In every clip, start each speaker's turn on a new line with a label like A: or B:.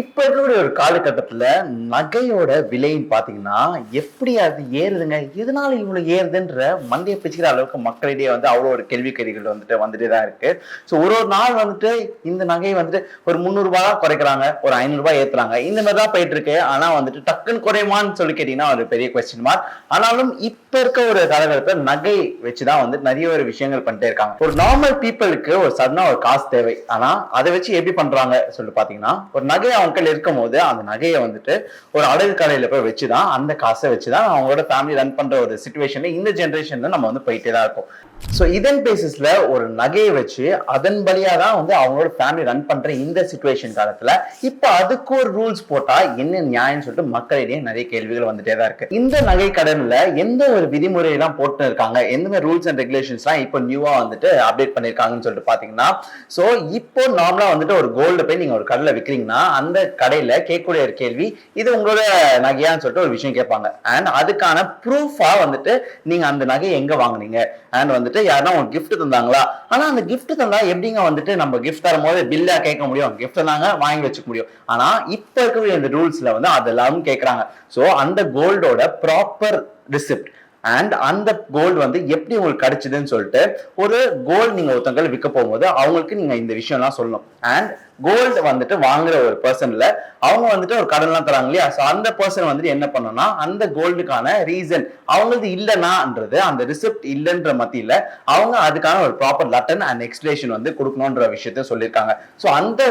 A: இப்ப இருக்கக்கூடிய ஒரு காலகட்டத்துல நகையோட விலைன்னு பாத்தீங்கன்னா எப்படி அது ஏறுதுங்க? இதனால இவ்வளவு ஏறுதுன்ற மண்டையை பிச்சுக்கிற அளவுக்கு மக்களிடையே வந்து அவ்வளோ ஒரு கேள்விக்கறிகள் வந்துட்டு வந்துட்டே தான் இருக்கு. ஸோ ஒரு ஒரு நாள் வந்துட்டு இந்த நகை வந்துட்டு ஒரு முந்நூறுபா குறைக்கிறாங்க ஒரு ஐநூறு ஏற்றுறாங்க ஏத்துறாங்க. இந்த மாதிரி தான் போயிட்டு இருக்கு. ஆனா வந்துட்டு டக்குன்னு குறையுமான்னு சொல்லி கேட்டீங்கன்னா ஒரு பெரிய கொஸ்டின் மார்க் ஆனாலும் இப்ப இருக்க ஒரு காலகட்டத்தில் நகை வச்சுதான் வந்து நிறைய ஒரு விஷயங்கள் பண்ணிட்டே இருக்காங்க. ஒரு நார்மல் பீப்புளுக்கு ஒரு சடனா ஒரு காசு தேவை. ஆனா அதை வச்சு எப்படி பண்றாங்க சொல்லி பாத்தீங்கன்னா ஒரு நகை அவங்க கையில இருக்கும் போது அந்த நகையை வந்துட்டு ஒரு அடகு கடையில போய் வச்சுதான் அந்த காசை வச்சுதான் அவங்களோட ஃபேமிலி ரன் பண்ற ஒரு சுச்சுவேஷன்ல இந்த ஜென்ரேஷன்ல நம்ம வந்து போயிட்டே தான் இருக்கோம். ஸோ இதன் பேசிஸ்ல ஒரு நகையை வச்சு அதன் வழியாக தான் வந்து அவங்களோட ஃபேமிலி ரன் பண்ற இந்த சுச்சுவேஷன் காலத்துல இப்போ அதுக்கு ஒரு ரூல்ஸ் போட்டா என்ன நியாயம்னு சொல்லிட்டு மக்களிடையே நிறைய கேள்விகள் வந்துட்டே தான் இருக்கு. இந்த நகை கடன்ல எந்த ஒரு விதிமுறையெல்லாம் போட்டு இருக்காங்க? எந்த மாதிரி ரூல்ஸ் அண்ட் ரெகுலேஷன்ஸ்லாம் இப்போ நியூவா வந்துட்டு அப்டேட் பண்ணிருக்காங்கன்னு சொல்லிட்டு பாத்தீங்கன்னா ஸோ இப்போ நார்மலா வந்துட்டு ஒரு கோல்டு போய் நீங்க ஒரு கடையில விற்கிறீங்கன்னா அந்த கடையில கேட்கக்கூடிய ஒரு கேள்வி இது உங்களோட நகையான்னு சொல்லிட்டு ஒரு விஷயம் கேட்பாங்க. அண்ட் அதுக்கான ப்ரூஃபா வந்துட்டு நீங்க அந்த நகையை எங்க வாங்குனீங்க? அண்ட் வந்துட்டு யாருன்னா உங்களுக்கு கிஃப்ட் தந்தாங்களா? ஆனா அந்த கிஃப்ட் தந்தா எப்படிங்க வந்துட்டு நம்ம கிஃப்ட் தரும்போது பில்லா கேட்க முடியும்? கிஃப்ட் தந்தாங்க வாங்கி வச்சுக்க முடியும். ஆனா இப்ப இருக்கக்கூடிய இந்த ரூல்ஸ்ல வந்து அதெல்லாம் கேட்கறாங்க சோ அந்த கோல்டோட ப்ராப்பர் ரிசிப்ட் அண்ட் அந்த கோல்டு வந்து எப்படி உங்களுக்கு கிடைச்சதுன்னு சொல்லிட்டு ஒரு கோல்டு நீங்க ஒருத்தவங்க விற்க போகும்போது அவங்களுக்கு நீங்க இந்த விஷயம்லாம் சொல்லணும். அண்ட் கோல்டு வந்துட்டு வாங்குற ஒரு பர்சன்ல அவங்க வந்துட்டு ஒரு கடன்லாம் தராங்க இல்லையா? ஸோ அந்த பர்சன் வந்துட்டு என்ன பண்ணணும்னா அந்த கோல்டுக்கான ரீசன் அவங்களது இல்லைனான்றது அந்த ரிசிப்ட் இல்லைன்ற மத்தியில் அவங்க அதுக்கான ஒரு ப்ராப்பர் லெட்டர் அண்ட் எக்ஸ்பிளேஷன் வந்து கொடுக்கணுன்ற விஷயத்த சொல்லியிருக்காங்க. ஸோ அந்த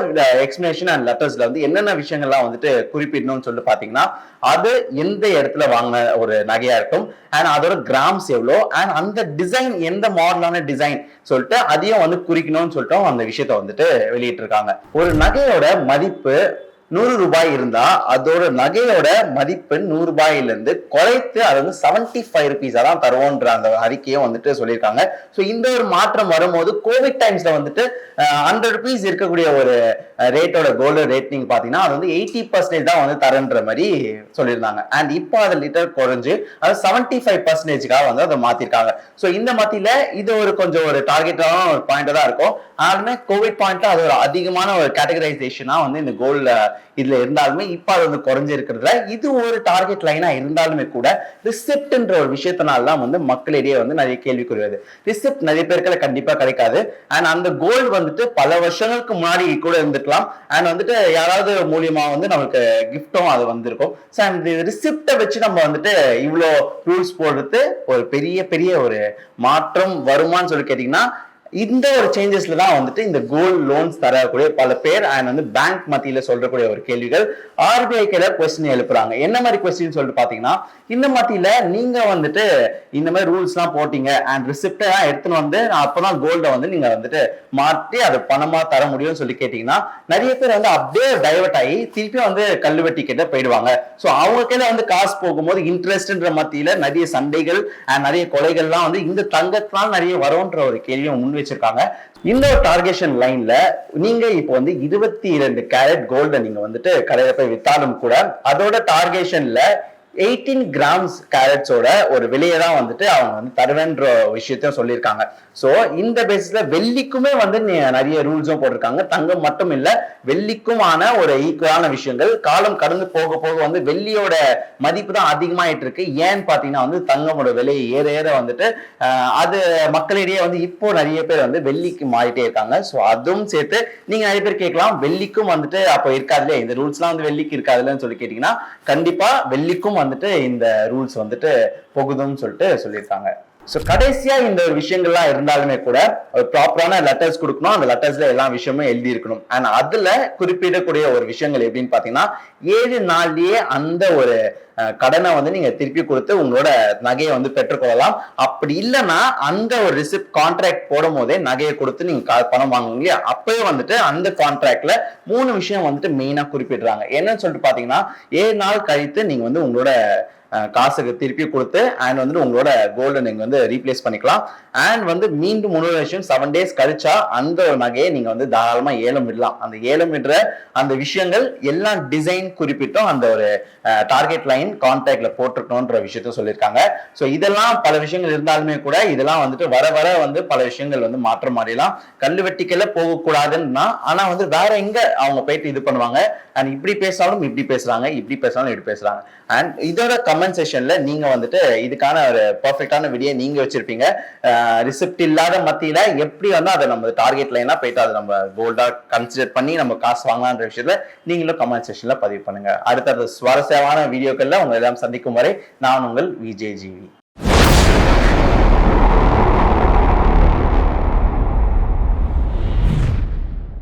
A: எக்ஸ்பிளேஷன் அண்ட் லெட்டர்ஸ்ல வந்து என்னென்ன விஷயங்கள்லாம் வந்துட்டு குறிப்பிடணும்னு சொல்லி பார்த்தீங்கன்னா அது எந்த இடத்துல வாங்கின ஒரு நகையா இருக்கும் அண்ட் அதோட கிராம்ஸ் எவ்வளோ அண்ட் அந்த டிசைன் எந்த மாடலான டிசைன் சொல்லிட்டு அதையும் வந்து குறிக்கணும்னு சொல்லிட்டு அந்த விஷயத்த வந்துட்டு வெளியிட்டிருக்காங்க. ஒரு நகையோட மதிப்பு நூறு ரூபாய் இருந்தா அதோட நகையோட மதிப்பு நூறு ரூபாயில இருந்து குறைத்து அது வந்து செவன்டி ஃபைவ் ருபீஸா தான் தருவோன்ற அந்த அறிக்கையும் வந்துட்டு சொல்லியிருக்காங்க. ஸோ இந்த ஒரு மாற்றம் வரும்போது கோவிட் டைம்ஸ்ல வந்துட்டு ஹண்ட்ரட் ருபீஸ் இருக்கக்கூடிய ஒரு ரேட்டோட கோல்டு ரேட் நீங்க பாத்தீங்கன்னா அது வந்து எயிட்டி பர்சன்டேஜ் தான் வந்து தரன்ற மாதிரி சொல்லியிருந்தாங்க. அண்ட் இப்போ அது லிட்டர் குறைஞ்சு அது செவன்டி ஃபைவ் பர்சன்டேஜ்க்காக வந்து அதை மாத்திருக்காங்க. ஸோ இந்த மத்தியில இது ஒரு கொஞ்சம் ஒரு டார்கெட்டான ஒரு பாயிண்ட் தான் இருக்கும். ஆனாலுமே கோவிட் பாயிண்ட்ல அது ஒரு அதிகமான ஒரு கேட்டகரைசேஷனா வந்து இந்த கோல்டு இதுல இருந்தாலுமே இப்போ அது வந்து குறைஞ்சிருக்கிறதுல. இது ஒரு டார்கெட் லைனா இருந்தாலுமே கூட ரிசிப்ட்ன்ற ஒரு விஷயத்தினால தான் வந்து மக்களிடையே வந்து நிறைய கேள்விக்குறி வருது. ரிசிப்ட் நிறைய பேருக்கு கண்டிப்பா கிடைக்காது. அண்ட் அந்த கோல்டு வந்துட்டு பல வருஷங்களுக்கு முன்னாடி கூட இருந்துக்கலாம் அண்ட் வந்துட்டு யாராவது மூலியமா வந்து நமக்கு கிஃப்டும் அது வந்திருக்கும். ஸோ அந்த ரிசிப்டை வச்சு நம்ம வந்துட்டு இவ்வளோ ரூல்ஸ் போடுறது ஒரு பெரிய பெரிய ஒரு மாற்றம் வருமான்னு சொல்லி கேட்டீங்கன்னா இந்த ஒரு சேஞ்சஸ்ல தான் வந்துட்டு இந்த கோல்டு லோன்ஸ் தரக்கூடிய பல பேர் அண்ட் வந்து பேங்க் மத்தியில சொல்றக்கூடிய ஒரு கேள்விகள் ஆர்பிஐ கையில கொஸ்டின் எழுப்புறாங்க. என்ன மாதிரி கொஸ்டின் சொல்லிட்டு பாத்தீங்கன்னா இந்த மத்தியில நீங்க வந்துட்டு இந்த மாதிரி ரூல்ஸ் எல்லாம் போட்டீங்க அண்ட் ரிசிப்டை எடுத்துன்னு வந்து நான் அப்பதான் கோல்டை வந்து நீங்க வந்துட்டு மாற்றி அதை பணமா தர முடியும்னு சொல்லி கேட்டீங்கன்னா நிறைய பேர் வந்து அப்படியே டைவர்ட் ஆகி திருப்பி வந்து கல்லுவட்டி கிட்ட போயிடுவாங்க. ஸோ அவங்க கையில வந்து காசு போகும்போது இன்ட்ரெஸ்ட்ன்ற மத்தியில நிறைய சண்டைகள் அண்ட் நிறைய கொலைகள்லாம் வந்து இந்த தங்கத்தினால் நிறைய வரும்ன்ற ஒரு கேள்வியை முன்வை வச்சிருக்காங்க. இந்த டார்கேஷன் டார்கெஷன் லைன்ல நீங்க இப்போ வந்து இருபத்தி இரண்டு கேரட் கோல்ட நீங்க வந்துட்டு கடையில போய் வித்தாலும் கூட அதோட டார்கெஷன்ல எயிட்டீன் கிராம்ஸ் கேரட்ஸோட ஒரு விலையை தான் வந்துட்டு அவங்க வந்து தருவேன்ற விஷயத்தையும் சொல்லியிருக்காங்க. ஸோ இந்த பேசிஸில் வெள்ளிக்குமே வந்து நிறைய ரூல்ஸும் போட்டிருக்காங்க. தங்கம் மட்டும் இல்லை வெள்ளிக்குமான ஒரு ஈக்குவலான விஷயங்கள். காலம் கடந்து போக போக வந்து வெள்ளியோட மதிப்பு தான் அதிகமாயிட்டு இருக்கு. ஏன்னு பார்த்தீங்கன்னா வந்து தங்கமோட விலை ஏற ஏற வந்துட்டு அது மக்களிடையே வந்து இப்போ நிறைய பேர் வந்து வெள்ளிக்கு மாறிட்டே இருக்காங்க. ஸோ அதுவும் சேர்த்து நீங்க நிறைய பேர் கேட்கலாம். வெள்ளிக்கும் வந்துட்டு அப்போ இருக்காதுல இந்த ரூல்ஸ்லாம் வந்து வெள்ளிக்கு இருக்காதுலன்னு சொல்லி கேட்டிங்கன்னா கண்டிப்பாக வெள்ளிக்கும் வந்துட்டு இந்த ரூல்ஸ் வந்துட்டு போகுதுன்னு சொல்லிட்டு சொல்லியிருக்காங்க. ஸோ கடைசியாக இந்த ஒரு விஷயங்கள்லாம் இருந்தாலுமே கூட ஒரு ப்ராப்பரான லெட்டர்ஸ் கொடுக்கணும். அந்த லெட்டர்ஸில் எல்லா விஷயமும் எழுதி இருக்கணும் அண்ட் அதில் குறிப்பிடக்கூடிய ஒரு விஷயங்கள் எப்படின்னு பார்த்தீங்கன்னா ஏழு நாள்லேயே அந்த ஒரு கடனை வந்து நீங்கள் திருப்பி கொடுத்து உங்களோட நகையை வந்து பெற்றுக்கொள்ளலாம். அப்படி இல்லைன்னா அந்த ஒரு ரிசிப்ட் கான்ட்ராக்ட் போடும் போதே நகையை கொடுத்து நீங்கள் பணம் வாங்குவீங்க இல்லையா? அப்பவே வந்துட்டு அந்த கான்ட்ராக்டில் மூணு விஷயம் வந்துட்டு மெயினாக குறிப்பிடுறாங்க. என்னன்னு சொல்லிட்டு பார்த்தீங்கன்னா ஏழு நாள் கழித்து நீங்கள் வந்து உங்களோட காசுக்கு திருப்பி கொடுத்து அண்ட் வந்து உங்களோட கோல்டு நீங்க வந்து ரீப்ளேஸ் பண்ணிக்கலாம். அண்ட் வந்து மீண்டும் இன்னொரு விஷயம் செவன் டேஸ் கழிச்சா அந்த ஒரு நகையை நீங்க வந்து தாராளமா ஏலம் விடலாம். அந்த ஏலம் விடுற அந்த விஷயங்கள் எல்லாம் டிசைன் குறிப்பிட்டும் அந்த ஒரு டார்கெட் லைன் கான்டாக்ட்ல போட்டிருக்கணும்ன்ற விஷயத்த சொல்லியிருக்காங்க. ஸோ இதெல்லாம் பல விஷயங்கள் இருந்தாலுமே கூட இதெல்லாம் வந்துட்டு வர வர வந்து பல விஷயங்கள் வந்து மாற்றம் மாறிடலாம் கல்லு வெட்டிக்கல போகக்கூடாதுன்னா ஆனா வந்து வேற எங்க அவங்க போயிட்டு இது பண்ணுவாங்க? அண்ட் இப்படி பேசினாலும் இப்படி பேசுறாங்க இப்படி பேசினாலும் இப்படி பேசுறாங்க. அண்ட் இதோட கமெண்ட் செஷன்ல நீங்க வந்துட்டு இதுக்கான ஒரு பர்ஃபெக்டான வீடியோ நீங்க வச்சிருப்பீங்க. ரிசிப்ட் இல்லாத மத்தியில எப்படி வந்து அதை நம்ம டார்கெட் லைனா போயிட்டு அதை நம்ம கோல்டா கன்சிடர் பண்ணி நம்ம காசு வாங்கலான்ற விஷயத்துல நீங்களும் கமெண்ட் செஷன்ல பதிவு பண்ணுங்க. அடுத்தது சுவாரஸ்யமான வீடியோக்கள்ல உங்களை எல்லாம் சந்திக்கும் வரை நான் உங்கள் விஜய் ஜிவி.